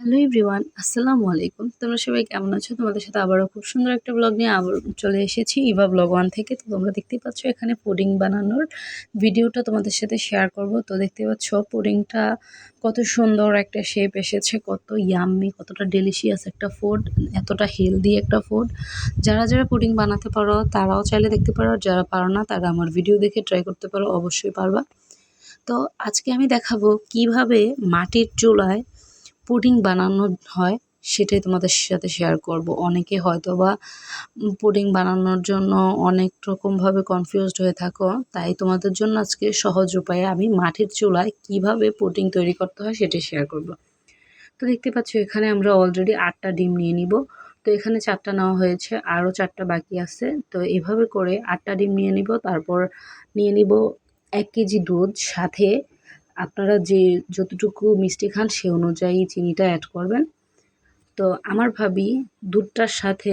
Hello everyone আসসালামু আলাইকুম। তোমরা সবাই কেমন আছো? তোমাদের সাথে আবারও খুব সুন্দর একটা ব্লগ নিয়ে আবার চলে এসেছি ইভা ব্লগ ওয়ান থেকে। তো তোমরা দেখতেই পাচ্ছ, এখানে পুডিং বানানোর ভিডিওটা তোমাদের সাথে শেয়ার করব। তো দেখতে পাচ্ছ পুডিংটা কত সুন্দর একটা শেপ এসেছে, কত ইয়াম্মি কতটা ডেলিশিয়াস একটা ফুড এতটা হেলদি একটা ফুড যারা যারা পুডিং বানাতে পারো, তারাও চাইলে দেখতে পারো যারা পারো না, তারা আমার ভিডিও দেখে ট্রাই করতে পারো, অবশ্যই পারবা। তো আজকে আমি দেখাবো কীভাবে মাটির চুলায় পুডিং বানানো হয়, সেটাই তোমাদের সাথে শেয়ার করব। অনেকে হয়তো বা পুডিং বানানোর জন্য অনেক রকমভাবে কনফিউজড হয়ে থাকো। তাই তোমাদের জন্য আজকে সহজ উপায়ে আমি মাটির চুলায় কীভাবে পুডিং তৈরি করতে হয় সেটাই শেয়ার করব। তো দেখতে পাচ্ছ, এখানে আমরা অলরেডি আটটা ডিম নিয়ে নিব। তো এখানে চারটা নেওয়া হয়েছে, আরও চারটা বাকি আছে। তো এভাবে করে আটটা ডিম নিয়ে নিব, তারপর নিয়ে নিব এক কেজি দুধ, সাথে আপনারা যে যতটুকু মিষ্টি খান সে অনুযায়ী চিনিটা অ্যাড করবেন। তো আমার ভাবি দুধটার সাথে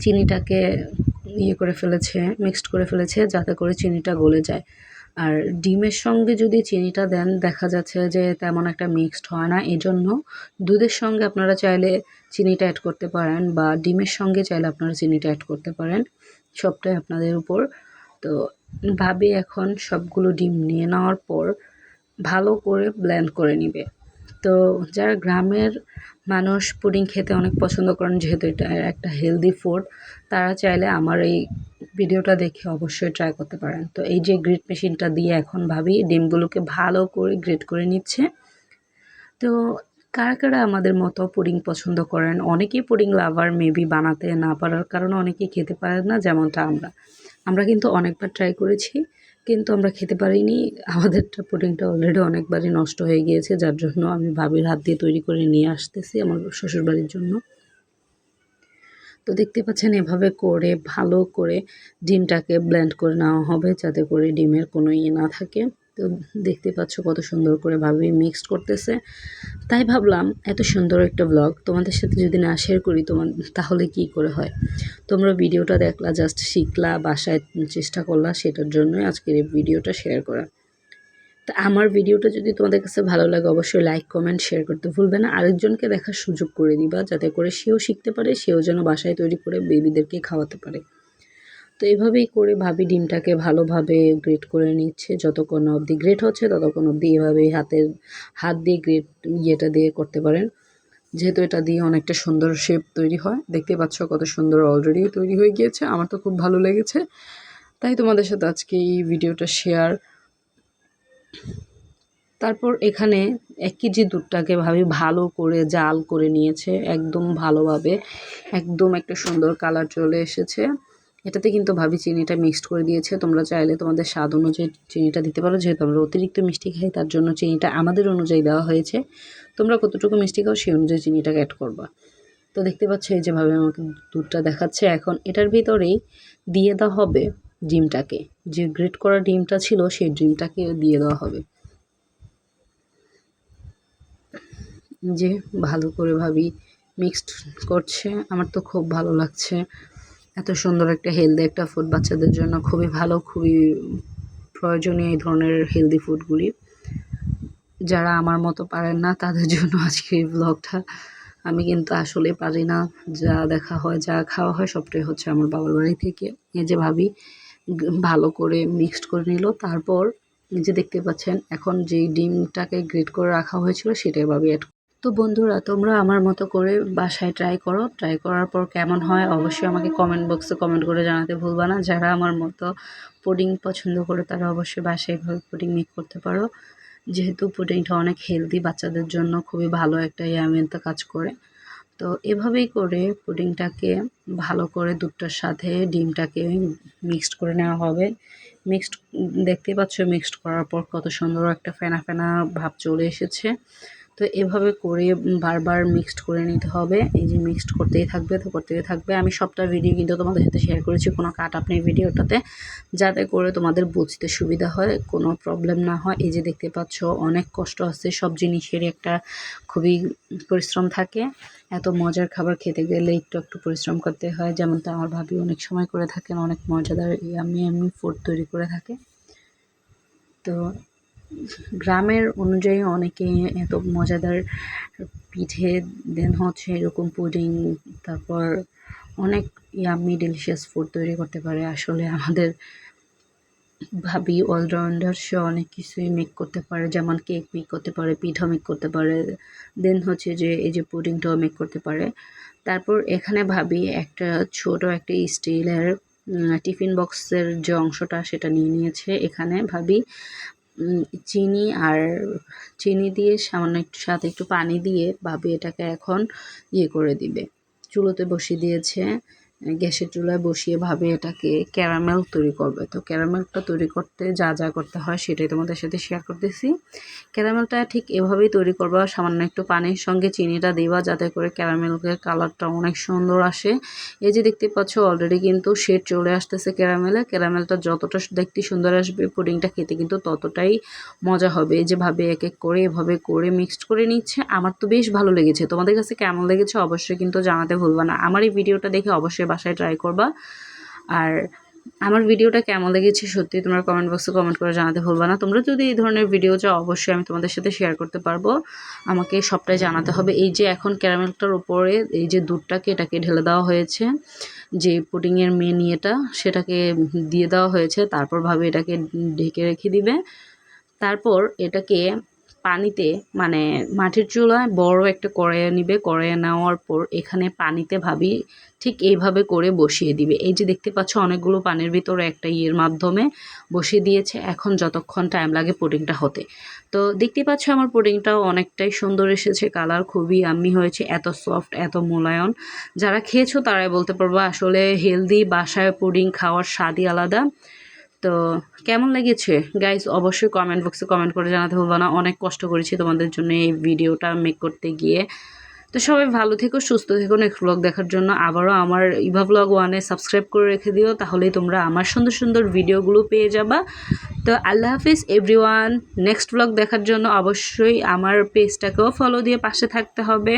চিনিটাকে ইয়ে করে ফেলেছে মিক্সড করে ফেলেছে, যাতে করে চিনিটা গলে যায়। আর ডিমের সঙ্গে যদি চিনিটা দেন, দেখা যাচ্ছে যে তেমন একটা মিক্সড হয় না। এজন্য দুধের সঙ্গে আপনারা চাইলে চিনিটা অ্যাড করতে পারেন বা ডিমের সঙ্গে চাইলে আপনারা চিনিটা অ্যাড করতে পারেন। সবটাই আপনাদের উপর। তো ভাবি এখন সবগুলো ডিম নিয়ে নেওয়ার পর ভালো করে ব্লেন্ড করে নিবে। তো যারা গ্রামের মানুষ পুডিং খেতে অনেক পছন্দ করেন, যেহেতু এটা একটা হেলদি ফুড তারা চাইলে আমার এই ভিডিওটা দেখে অবশ্যই ট্রাই করতে পারেন। তো এই যে গ্রেট মেশিনটা দিয়ে এখন ভাবি, ডিমগুলোকে ভালো করে গ্রেট করে নিচ্ছে। তো কারা কারা আমাদের মতো পুডিং পছন্দ করেন? অনেকেই পুডিং লাভার মেবি বানাতে না পারার কারণে অনেকেই খেতে পারেন না, যেমনটা আমরা। আমরা কিন্তু অনেকবার ট্রাই করেছি। কিন্তু আমরা খেতে পারিনি। আমাদেরটা পুডিংটা অলরেডি অনেকবারই নষ্ট হয়ে গিয়েছে, যার জন্য আমি ভাবির হাত দিয়ে তৈরি করে নিয়ে আসতেছি আমার শ্বশুরবাড়ির জন্য। তো দেখতে পাচ্ছেন, এভাবে করে, ভালো করে ডিমটাকে ব্লেন্ড করে নেওয়া হবে যাতে করে ডিমের কোনো ইয়ে না থাকে। তো দেখতে পাচ্ছ কত সুন্দর করে ভাবে মিক্সড করতেছে। তাই ভাবলাম, এত সুন্দর একটা ব্লগ তোমাদের সাথে যদি না শেয়ার করি তোমার তাহলে কি করে হয়? তোমরা ভিডিওটা দেখলা জাস্ট শিখলা, বাসায় চেষ্টা করলা, সেটার জন্যই আজকের এই ভিডিওটা শেয়ার করা। তো আমার ভিডিওটা যদি তোমাদের কাছে ভালো লাগে, অবশ্যই লাইক কমেন্ট শেয়ার করতে ভুলবে না। আরেকজনকে দেখার সুযোগ করে দিবা, যাতে করে সেও শিখতে পারে, সেও যেন বাসায় তৈরি করে বেবিদেরকে খাওয়াতে পারে। তো এভাবেই করে ভাবি ডিমটাকে ভালোভাবে গ্রেট করে নিচ্ছে। যতক্ষণ অবধি গ্রেট হচ্ছে, ততক্ষণ অবধি এভাবেই হাতের, হাত দিয়ে গ্রেট ইয়েটা দিয়ে করতে পারেন। যেহেতু এটা দিয়ে অনেকটা সুন্দর শেপ তৈরি হয়। দেখতে পাচ্ছ কত সুন্দর অলরেডি তৈরি হয়ে গিয়েছে। আমার তো খুব ভালো লেগেছে। তাই তোমাদের সাথে আজকে এই ভিডিওটা শেয়ার তারপর এখানে এক কেজি দুধটাকে ভাবি ভালো করে জাল করে নিয়েছে। একদম ভালোভাবে। একদম একটা সুন্দর কালার চলে এসেছে। এটাতে কিন্তু ভাবি চিনিটা মিক্সড করে দিয়েছে। তোমরা চাইলে তোমাদের স্বাদ অনুযায়ী চিনিটা দিতে পারো। যেহেতু আমরা অতিরিক্ত মিষ্টি খাই, তার জন্য চিনিটা আমাদের অনুযায়ী দেওয়া হয়েছে। তোমরা কতটুকু মিষ্টি খাও, সেই অনুযায়ী চিনিটাকে অ্যাড করবা। তো দেখতে পাচ্ছ, এই যেভাবে আমাকে দুধটা দেখাচ্ছে। এখন এটার ভিতরেই দিয়ে দেওয়া হবে ডিমটাকে। যে গ্রেট করা ডিমটা ছিল, সেই ডিমটাকে দিয়ে দেওয়া হবে। যে ভালো করে ভাবি মিক্সড করছে। আমার তো খুব ভালো লাগছে। এত সুন্দর একটা হেলদি একটা ফুড বাচ্চাদের জন্য খুবই ভালো, খুবই প্রয়োজনীয় এই ধরনের হেলদি ফুডগুলি যারা আমার মতো পারেন না, তাদের জন্য আজকে এই ব্লগটা আমি কিন্তু আসলে পারি না, যা দেখা হয়, যা খাওয়া হয়, সবটাই হচ্ছে আমার বাবার বাড়ি থেকে। এই যে ভাবি, ভালো করে মিক্সড করে নিল, তারপর যে দেখতে পাচ্ছেন, এখন যেই ডিমটাকে গ্রেট করে রাখা হয়েছিল, সেটাই ভাবি অ্যাড তো বন্ধুরা, তোমরা আমার মতো করে বাসায় ট্রাই করো। ট্রাই করার পর কেমন হয় অবশ্যই আমাকে কমেন্ট বক্সে কমেন্ট করে জানাতে ভুলবা না। যারা আমার মতো পুডিং পছন্দ করে, তারা অবশ্যই বাসায় এভাবে পুডিং মেক করতে পারো। যেহেতু পুডিংটা অনেক হেলদি বাচ্চাদের জন্য খুবই ভালো একটা ইয়ামেন্তা কাজ করে। তো এভাবেই করে পুডিংটাকে ভালো করে দুধটার সাথে ডিমটাকে মিক্সড করে নেওয়া হবে। মিক্সড দেখতেই পাচ্ছ মিক্সড করার পর কত সুন্দর একটা ফেনা ফেনা ভাব চলে এসেছে। তো এভাবে করে বারবার মিক্সড করে নিতে হবে। এই যে মিক্সড করতেই থাকবে, তো করতেই থাকবে। আমি সবটা ভিডিও কিন্তু তোমাদের সাথে শেয়ার করেছি কোনো কাট আপনি ভিডিওটাতে যাতে করে তোমাদের বুঝতে সুবিধা হয়, কোনো প্রবলেম না হয়। এই যে দেখতে পাচ্ছ, অনেক কষ্ট আছে। সব জিনিসেরই একটা খুবই পরিশ্রম থাকে। এত মজার খাবার খেতে গেলে একটু একটু পরিশ্রম করতে হয়। যেমন তো আমার ভাবি অনেক সময় করে থাকেন, অনেক মজাদার আমি এমনি ফুড তৈরি করে থাকে। তো গ্রামের অনুযায়ী অনেকে এত মজাদার পিঠে দেন হচ্ছে এরকম পুডিং, তারপর অনেক ইয়াম্মি ডেলিশিয়াস ফুড তৈরি করতে পারে। আসলে আমাদের ভাবি অলরাউন্ডার সে অনেক কিছুই মেক করতে পারে। যেমন কেক মেক করতে পারে, পিঠা মেক করতে পারে। দেন হচ্ছে যে, এই যে পুডিংটাও মেক করতে পারে। তারপর এখানে ভাবি একটা ছোট একটা স্টিলের টিফিন বক্সের যে অংশটা সেটা নিয়ে নিয়েছে। এখানে ভাবি চিনি আর চিনি দিয়ে সামান্য একটু সাথে একটু পানি দিয়ে ভাবি এটাকে এখন ইয়ে করে দিবে। চুলোতে বসিয়ে দিয়েছে। গ্যাসের চুলায় বসিয়ে ভাবে এটাকে ক্যারামেল তৈরি করবে। তো ক্যারামেলটা তৈরি করতে যা যা করতে হয় সেটাই তোমাদের সাথে শেয়ার করতেছি। ক্যারামেলটা ঠিক এভাবেই তৈরি করবা, সামান্য একটু পানির সঙ্গে চিনিটা দিবা যাতে করে ক্যারামেলের কালারটা অনেক সুন্দর আসে। এই যে দেখতে পাচ্ছ অলরেডি কিন্তু শেড চলে আসতেছে ক্যারামেলে। ক্যারামেলটা যতটা দেখতে সুন্দর আসবে পুডিংটা খেতে কিন্তু ততটাই মজা হবে। এই যে ভাবে এক এক করে এভাবে করে মিক্সড করে নিচ্ছে, আমার তো বেশ ভালো লেগেছে। তোমাদের কাছে কেমন লেগেছে অবশ্যই কিন্তু জানাতে ভুলবা না। আমার এই ভিডিওটা দেখে অবশ্যই বাসায় ট্রাই করবা। আর আমার ভিডিওটা কেমন লেগেছে সত্যি তোমরা কমেন্ট বক্সে কমেন্ট করে জানাতে ভুলবা না। তোমরা যদি এই ধরনের ভিডিও চাও, অবশ্যই আমি তোমাদের সাথে শেয়ার করতে পারব। আমাকে সবটাই জানাতে হবে। এই যে এখন ক্যারামেলটার উপরে এই যে দুধটাকে, এটাকে ঢেলে দেওয়া হয়েছে। যে পুডিংয়ের মেন ইয়েটা, সেটাকে দিয়ে দেওয়া হয়েছে। তারপর ভাবে এটাকে ঢেকে রেখে দিবে। তারপর এটাকে পানিতে মানে মাটির চুলায় বড় একটা কড়াইয়ে নিবে, কড়াইয়ে নেওয়ার পর এখানে পানিতে ভাবি, ঠিক এইভাবে করে বসিয়ে দিবে। এই যে দেখতে পাচ্ছ অনেকগুলো পানির ভিতরে একটা ইয়ের মাধ্যমে বসিয়ে দিয়েছে, এখন যতক্ষণ টাইম লাগে পুডিংটা হতে। তো দেখতে পাচ্ছ আমার পুডিংটাও অনেকটাই সুন্দর এসেছে, কালার খুবই আমি হয়েছে, এত সফট এত মোলায়ন যারা খেয়েছো তারাই বলতে পারব আসলে হেলদি বাসায় পুডিং খাওয়ার স্বাদই আলাদা। তো কেমন লেগেছে? গাইজ অবশ্যই কমেন্ট বক্সে কমেন্ট করে জানাতে ভুলবো না। অনেক কষ্ট করেছি তোমাদের জন্য এই ভিডিওটা মেক করতে গিয়ে। তো সবাই ভালো থেকো, সুস্থ থেকো নেক্সট ব্লগ দেখার জন্য আবারও আমার ইভা ব্লগ ওয়ানে সাবস্ক্রাইব করে রেখে দিও, তাহলেই তোমরা আমার সুন্দর সুন্দর ভিডিওগুলো পেয়ে যাবা। তো আল্লাহ হাফিজ এভরিওয়ান নেক্সট ব্লগ দেখার জন্য অবশ্যই আমার পেজটাকেও ফলো দিয়ে পাশে থাকতে হবে।